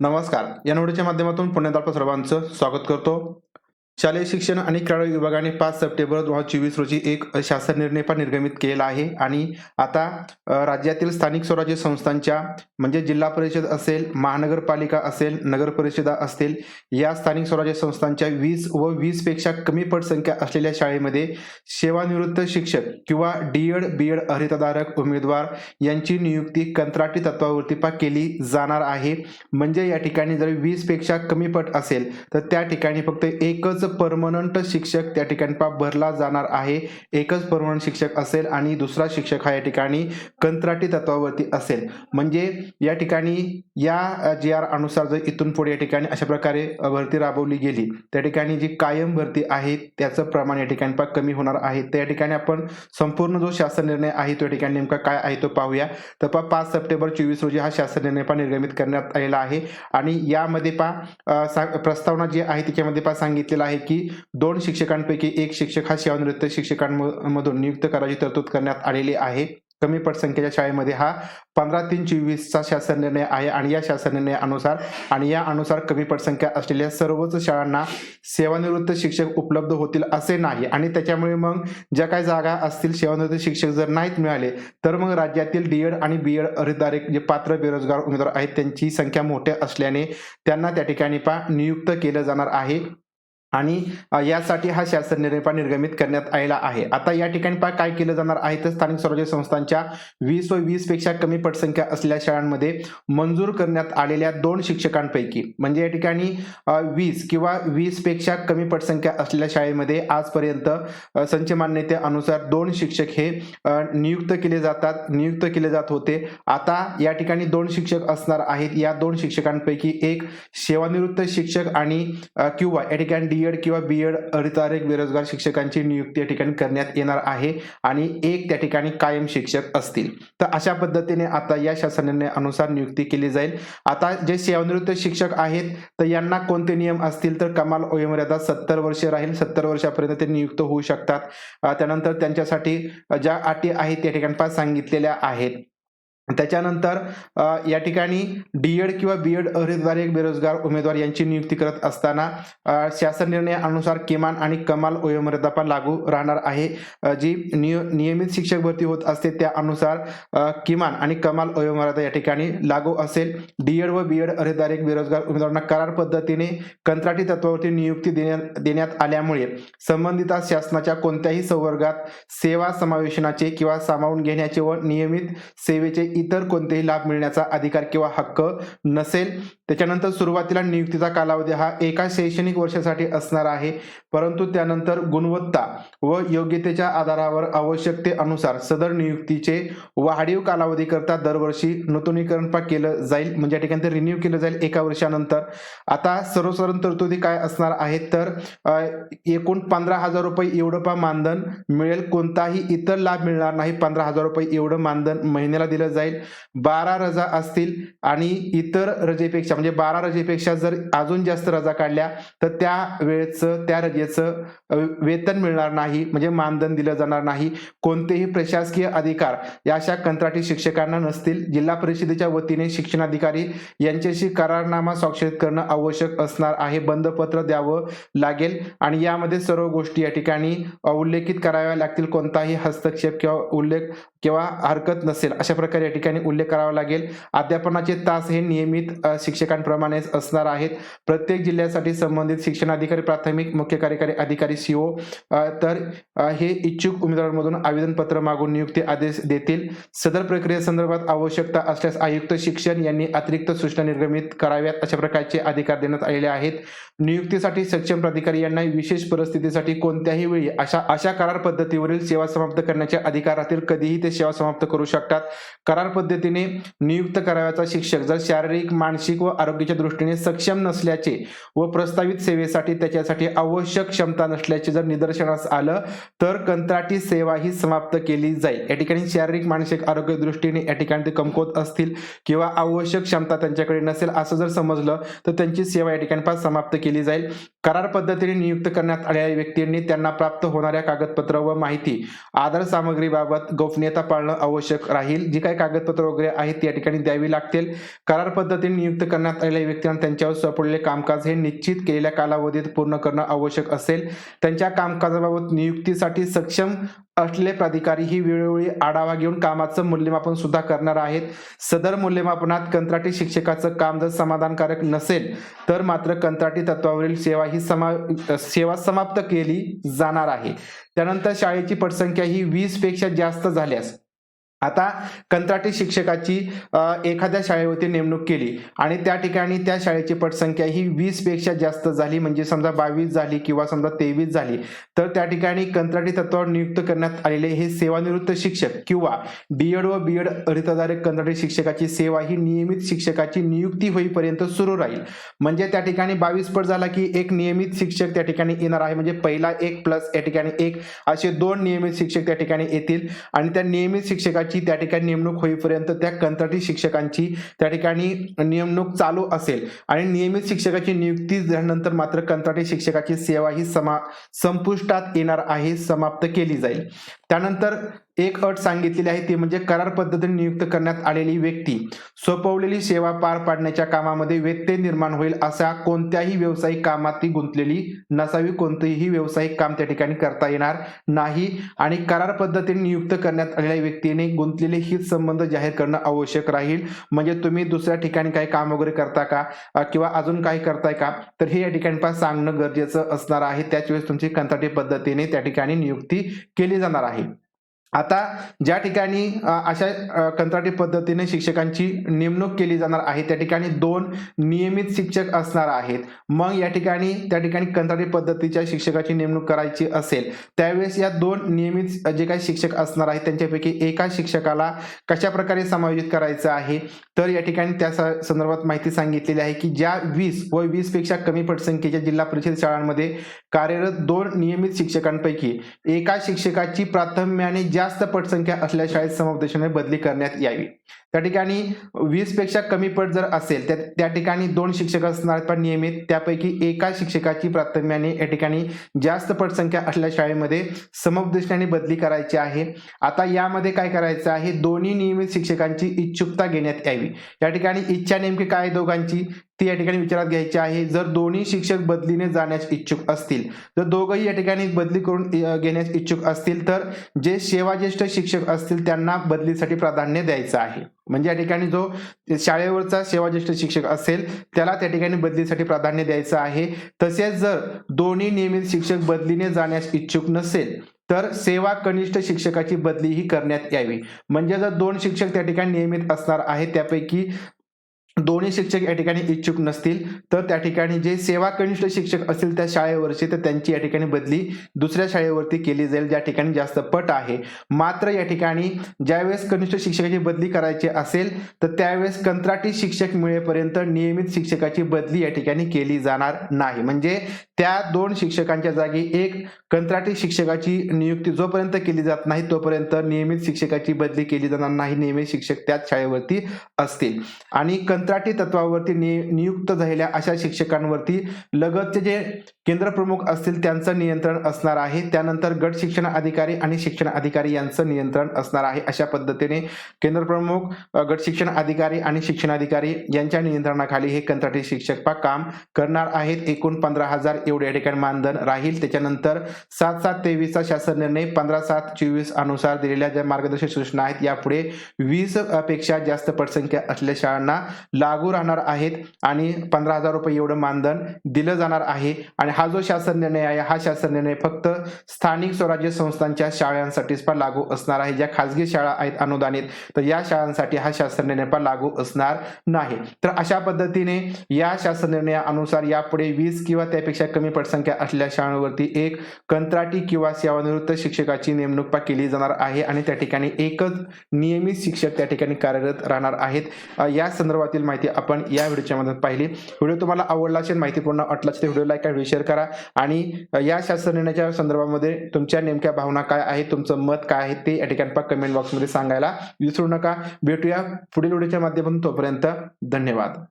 नमस्कार. या नोडीच्या माध्यमातून पुण्यात आपलं सर्वांचं स्वागत करतो. शालेय शिक्षण आणि क्रीडा विभागाने पाच सप्टेंबर दोन हजार चोवीस रोजी एक शासन निर्णय पण निर्गमित केलेला आहे. आणि आता राज्यातील स्थानिक स्वराज्य संस्थांच्या म्हणजे जिल्हा परिषद असेल महानगरपालिका असेल नगर परिषदा असतील या स्थानिक स्वराज्य संस्थांच्या वीस व वीसपेक्षा कमी पटसंख्या असलेल्या शाळेमध्ये सेवानिवृत्त शिक्षक किंवा डीएड बीएड अर्हताधारक उमेदवार यांची नियुक्ती कंत्राटी तत्वावरती पा केली जाणार आहे. म्हणजे या ठिकाणी जर वीसपेक्षा कमी पट असेल तर त्या ठिकाणी फक्त एकच परमनंट शिक्षक त्या ठिकाणी पा भरला जाणार आहे. एकच परमनंट शिक्षक असेल आणि दुसरा शिक्षक हा या ठिकाणी कंत्राटी तत्वावरती असेल. म्हणजे या ठिकाणी या जी आर अनुसार जर इथून पुढे या ठिकाणी अशा प्रकारे भरती राबवली गेली त्या ठिकाणी जी कायम भरती आहे त्याचं प्रमाण या ठिकाणी पा कमी होणार आहे. त्या ठिकाणी आपण संपूर्ण जो शासन निर्णय आहे तो या ठिकाणी नेमका काय आहे तो पाहूया. तर पा पाच सप्टेंबर चोवीस रोजी हा शासन निर्णय पा निर्गमित करण्यात आलेला आहे. आणि यामध्ये पा सा- प्रस्तावना जी आहे त्याच्यामध्ये पा सांगितलेलं आहे की दोन शिक्षकांपैकी एक शिक्षक हा सेवानिवृत्त शिक्षकांमधून नियुक्त करायची तरतूद करण्यात आलेली आहे. कमी पटसंख्येच्या शाळेमध्ये हा पंधरा तीन चोवीसचा शासन निर्णय आहे आणि या शासन निर्णयानुसार आणि या अनुसार कमी पटसंख्या असलेल्या सर्वच शाळांना सेवानिवृत्त शिक्षक उपलब्ध होतील असे नाही. आणि त्याच्यामुळे मग ज्या काही जागा असतील सेवानिवृत्त शिक्षक जर नाहीत मिळाले तर मग राज्यातील डीएड आणि बीएड अर्हताधिक जे पात्र बेरोजगार उमेदवार आहेत त्यांची संख्या मोठ्या असल्याने त्यांना त्या ठिकाणी पा नियुक्त केलं जाणार आहे. आणि यासाठी हा शासन निर्णय निर्गमित करण्यात आलेला आहे. आता या ठिकाणी पहा काय केलं जाणार आहे तर स्थानिक स्वराज्य संस्थांच्या वीस व वीसपेक्षा कमी पटसंख्या असलेल्या शाळांमध्ये मंजूर करण्यात आलेल्या दोन शिक्षकांपैकी म्हणजे या ठिकाणी वीस किंवा वीसपेक्षा कमी पटसंख्या असलेल्या शाळेमध्ये आजपर्यंत अ, संच मान्यतेनुसार दोन शिक्षक हे नियुक्त केले जातात नियुक्त केले जात होते. आता या ठिकाणी दोन शिक्षक असणार आहेत. या दोन शिक्षकांपैकी एक सेवानिवृत्त शिक्षक आणि किंवा या ठिकाणी डीएड किंवा बीएड अर्हताधिक बेरोजगार शिक्षकांची नियुक्ती या ठिकाणी करण्यात येणार आहे आणि एक त्या ठिकाणी कायम शिक्षक असतील. तर अशा पद्धतीने आता या शासनाने अनुसार नियुक्ती केली जाईल. आता जे सेवानिवृत्त शिक्षक आहेत तर यांना कोणते नियम असतील? तर कमाल वयोमर्यादा सत्तर वर्ष राहील. सत्तर वर्षापर्यंत ते नियुक्त होऊ शकतात. त्यानंतर त्यांच्यासाठी ज्या अटी आहेत त्या ठिकाणी पाच सांगितलेल्या आहेत. त्याच्यानंतर या ठिकाणी डीएड किंवा बी एड बीएड एक बेरोजगार उमेदवार यांची नियुक्ती करत असताना शासन निर्णयानुसार किमान आणि कमाल वयोमर्यादा पण लागू राहणार आहे. जी निय नियमित शिक्षक भरती होत असते त्यानुसार अनुसार किमान आणि कमाल वयोमर्यादा या ठिकाणी लागू असेल. डीएड व बी एड बीएड एक बेरोजगार उमेदवारांना करार पद्धतीने कंत्राटी तत्वावरती नियुक्ती देण्यात देण्यात आल्यामुळे संबंधित शासनाच्या कोणत्याही संवर्गात सेवा समावेशनाचे किंवा सामावून घेण्याचे व नियमित सेवेचे इतर कोणतेही लाभ मिळण्याचा अधिकार किंवा हक्क नसेल. त्याच्यानंतर सुरुवातीला नियुक्तीचा कालावधी हा एका शैक्षणिक वर्षासाठी असणार आहे. परंतु त्यानंतर गुणवत्ता व योग्यतेच्या आधारावर आवश्यकतेनुसार सदर नियुक्तीचे वाढीव कालावधीकरता दरवर्षी नूतनीकरण केलं जाईल. म्हणजे या ठिकाणी ते रिन्यू केलं जाईल एका वर्षानंतर. आता सर्वसाधारण तरतुदी काय असणार आहेत? तर एकूण पंधरा हजार रुपये एवढं पा मानधन मिळेल. कोणताही इतर लाभ मिळणार नाही. पंधरा हजार रुपये एवढं मानधन महिन्याला दिलं जाईल. बारा रजा असतील आणि इतर रजेपेक्षा म्हणजे बारा रजेपेक्षा जर अजून जास्त रजा काढल्या तर त्या वेळेचं त्या रजेचं वेतन मिळणार नाही म्हणजे मानधन दिलं जाणार नाही. कोणतेही प्रशासकीय अधिकार या अशा कंत्राटी शिक्षकांना नसतील. जिल्हा परिषदेच्या वतीने शिक्षणाधिकारी यांच्याशी करारनामा स्वाक्षरित करणं आवश्यक असणार आहे. बंधपत्र द्यावं लागेल आणि यामध्ये सर्व गोष्टी या ठिकाणी उल्लेखित कराव्या लागतील. कोणताही हस्तक्षेप किंवा उल्लेख किंवा हरकत नसेल. अशा प्रकारे ठिकाणी उल्लेख करावा लागेल. अध्यापनाचे तास हे नियमित शिक्षकांप्रमाणेच असणार आहेत. प्रत्येक जिल्ह्यासाठी संबंधित शिक्षणाधिकारी प्राथमिक मुख्य कार्यकारी अधिकारी सीओ तर हे इच्छुक उमेदवारांमधून आवेदनपत्र मागून नियुक्ती आदेश देतील. सदर प्रक्रियेसंदर्भात आवश्यकता असल्यास आयुक्त शिक्षण यांनी अतिरिक्त सूचना निर्गमित कराव्यात अशा प्रकारचे अधिकार देण्यात आलेले आहेत. नियुक्तीसाठी सक्षम प्राधिकारी यांना विशेष परिस्थितीसाठी कोणत्याही वेळी अशा अशा करार पद्धतीवरील सेवा समाप्त करण्याचे अधिकार राहतील कधीही ते सेवा समाप्त करू शकतात. करार पद्धतीने नियुक्त करावयाचा शिक्षक जर शारीरिक मानसिक व आरोग्याच्या दृष्टीने सक्षम नसल्याचे व प्रस्तावित सेवेसाठी त्याच्यासाठी आवश्यक क्षमता नसल्याचे जर निदर्शनास आलं तर कंत्राटी सेवा ही समाप्त केली जाईल. या ठिकाणी शारीरिक मानसिक आरोग्य दृष्टीने या ठिकाणी ते कमकुवत असतील किंवा आवश्यक क्षमता त्यांच्याकडे नसेल असं जर समजलं तर त्यांची सेवा या ठिकाणी पास समाप्त केली जाईल. करार पद्धतीने नियुक्त करण्यात आलेल्या व्यक्तींनी त्यांना प्राप्त होणाऱ्या कागदपत्र व माहिती आधार सामग्रीबाबत गोपनीयता पाळणं आवश्यक राहील. जी काही कागद कागदपत्र वगैरे आहेत या ठिकाणी द्यावी लागतील. करार पद्धतीने नियुक्त करण्यात आलेल्या व्यक्तींना त्यांच्यावर सोपडलेले कामकाज हे निश्चित केलेल्या कालावधीत पूर्ण करणं आवश्यक असेल. त्यांच्या कामकाजाबाबत नियुक्तीसाठी सक्षम असलेले प्राधिकारी ही वेळोवेळी आढावा घेऊन कामाचं मूल्यमापन सुद्धा करणार आहेत. सदर मूल्यमापनात कंत्राटी शिक्षकाचं काम जर समाधानकारक नसेल तर मात्र कंत्राटी तत्वावरील सेवा ही समा सेवा समाप्त केली जाणार आहे. त्यानंतर शाळेची पटसंख्या ही वीसपेक्षा जास्त झाल्यास आता कंत्राटी शिक्षकाची एखाद्या शाळेवरती नेमणूक केली आणि त्या ठिकाणी त्या शाळेची पटसंख्या ही वीसपेक्षा जास्त झाली म्हणजे समजा बावीस झाली किंवा समजा तेवीस झाली तर त्या ठिकाणी कंत्राटी तत्वावर नियुक्त करण्यात आलेले हे सेवानिवृत्त शिक्षक किंवा डीएड व बीएड हरितधारक कंत्राटी शिक्षकाची सेवा ही नियमित शिक्षकाची नियुक्ती होईपर्यंत सुरू राहील. म्हणजे त्या ठिकाणी बावीस पट झाला की एक नियमित शिक्षक त्या ठिकाणी येणार आहे म्हणजे पहिला एक प्लस या ठिकाणी एक असे दोन नियमित शिक्षक त्या ठिकाणी येतील आणि त्या नियमित शिक्षकाची त्या ठिकाणी नेमणूक होईपर्यंत त्या कंत्राटी शिक्षकांची त्या ठिकाणी नेमणूक चालू असेल. आणि नियमित शिक्षकाची नियुक्ती झाल्यानंतर मात्र कंत्राटी शिक्षकाची सेवा ही समा संपुष्टात येणार आहे समाप्त केली जाईल. त्यानंतर एक अट सांगितलेली आहे ती म्हणजे करार पद्धतीने नियुक्त करण्यात आलेली व्यक्ती. सोपवलेली सेवा पार पाडण्याच्या कामामध्ये व्यत्यय निर्माण होईल अशा कोणत्याही व्यावसायिक कामात ती गुंतलेली नसावी कोणतेही व्यावसायिक काम त्या ठिकाणी करता येणार नाही. आणि करार पद्धतीने नियुक्त करण्यात आलेल्या व्यक्तीने गुंतलेले हित संबंध जाहीर करणं आवश्यक राहील. म्हणजे तुम्ही दुसऱ्या ठिकाणी काही काम वगैरे करता का किंवा अजून काही करताय का तर हे या ठिकाणी पण सांगणं गरजेचं असणार आहे. त्याच वेळेस तुमची कंत्राटी पद्धतीने त्या ठिकाणी नियुक्ती केली जाणार आहे. आता ज्या ठिकाणी अशा कंत्राटी पद्धतीने शिक्षकांची नेमणूक केली जाणार आहे त्या ठिकाणी दोन नियमित शिक्षक असणार आहेत. मग या ठिकाणी त्या ठिकाणी कंत्राटी पद्धतीच्या शिक्षकाची नेमणूक करायची असेल त्यावेळेस या दोन नियमित जे काही शिक्षक असणार आहेत त्यांच्यापैकी एका शिक्षकाला कशा प्रकारे समायोजित करायचं आहे? तर या ठिकाणी त्या स- संदर्भात माहिती सांगितलेली आहे की ज्या वीस व वीसपेक्षा कमी पटसंख्येच्या जिल्हा परिषद शाळांमध्ये कार्यरत दोन नियमित शिक्षकांपैकी एका शिक्षकाची प्राथम्याने जास्त पटसंख्या असल्या शाळेत समुपदेशाने बदली करण्यात यावी. त्या ठिकाणी वीसपेक्षा कमी पट जर असेल त्या त्या ठिकाणी दोन शिक्षक असणार पण नियमित. त्यापैकी एका शिक्षकाची प्राथम्याने या ठिकाणी जास्त पटसंख्या असलेल्या शाळेमध्ये समुपदेशाने बदली करायची आहे. आता यामध्ये काय करायचं आहे? दोन्ही नियमित शिक्षकांची इच्छुकता घेण्यात यावी. या ठिकाणी इच्छा नेमकी काय दोघांची? ती या ठिकाणी विचारात घ्यायची आहे. जर दोन्ही शिक्षक बदलीने जाण्यास इच्छुक असतील जर दोघंही या ठिकाणी बदली करून घेण्यास इच्छुक असतील तर जे सेवाज्येष्ठ शिक्षक असतील त्यांना बदलीसाठी प्राधान्य द्यायचं आहे. म्हणजे या ठिकाणी जो शाळेवरचा सेवाज्येष्ठ शिक्षक असेल त्याला त्या ठिकाणी बदलीसाठी प्राधान्य द्यायचं आहे. तसेच जर दोन्ही नियमित शिक्षक बदलीने जाण्यास इच्छुक नसेल तर सेवा कनिष्ठ शिक्षकाची बदली ही करण्यात यावी. म्हणजे जर दोन शिक्षक त्या ठिकाणी नियमित असणार आहे त्यापैकी दोन्ही शिक्षक या ठिकाणी इच्छुक नसतील तर त्या ठिकाणी जे सेवा कनिष्ठ शिक्षक असतील त्या शाळेवरचे तर त्यांची या ठिकाणी बदली दुसऱ्या शाळेवरती केली जाईल ज्या ठिकाणी जास्त पट आहे. मात्र या ठिकाणी ज्यावेळेस कनिष्ठ शिक्षकाची बदली करायची असेल तर त्यावेळेस कंत्राटी शिक्षक मिळेपर्यंत नियमित शिक्षकाची बदली या ठिकाणी केली जाणार नाही. म्हणजे त्या दोन शिक्षकांच्या जागी एक कंत्राटी शिक्षकाची नियुक्ती जोपर्यंत केली जात नाही तोपर्यंत नियमित शिक्षकाची बदली केली जाणार नाही नियमित शिक्षक त्याच शाळेवरती असतील. आणि कंत्राटी तत्वावरती नियुक्त झालेल्या अशा शिक्षकांवरती लगतचे जे केंद्र प्रमुख असतील त्यांचं नियंत्रण असणार आहे. त्यानंतर गट शिक्षण अधिकारी आणि शिक्षण अधिकारी यांचं नियंत्रण असणार आहे. अशा पद्धतीने केंद्र प्रमुख गट शिक्षण अधिकारी आणि शिक्षण अधिकारी यांच्या नियंत्रणाखाली हे कंत्राटी शिक्षक काम करणार आहेत. एकूण पंधरा हजार एवढे या ठिकाणी मानधन राहील. त्याच्यानंतर सात सात तेवीसचा शासन निर्णय पंधरा सात चोवीस अनुसार दिलेल्या ज्या मार्गदर्शक सूचना आहेत यापुढे वीसपेक्षा जास्त पटसंख्या असलेल्या शाळांना लागू राहणार आहेत आणि पंधरा हजार रुपये एवढं मानधन दिलं जाणार आहे. आणि हा जो शासन निर्णय आहे हा शासन निर्णय फक्त स्थानिक स्वराज्य संस्थांच्या शाळांसाठीच पण लागू असणार आहे. ज्या खासगी शाळा आहेत अनुदानित तर या शाळांसाठी हा शासन निर्णय पण लागू असणार नाही. तर अशा पद्धतीने या शासन निर्णयानुसार यापुढे वीस किंवा त्यापेक्षा कमी पटसंख्या असलेल्या शाळांवरती एक कंत्राटी किंवा सेवानिवृत्त शिक्षकाची नेमणूक केली जाणार आहे. आणि त्या ठिकाणी एकच नियमित शिक्षक त्या ठिकाणी कार्यरत राहणार आहेत. या संदर्भातील माहिती आपण या व्हिडिओच्या मध्ये पाहिली. व्हिडिओ तुम्हाला आवडला असेल माहितीपूर्ण वाटला असेल तर व्हिडिओ लाईक व्हिडिओ शेअर करा. आणि या शास्त्र निर्णयाच्या संदर्भामध्ये तुमच्या नेमक्या भावना काय आहे तुमचं मत काय आहे ते या ठिकाणी कमेंट बॉक्समध्ये सांगायला विसरू नका. भेटूया पुढील व्हिडिओच्या माध्यमातून तोपर्यंत धन्यवाद.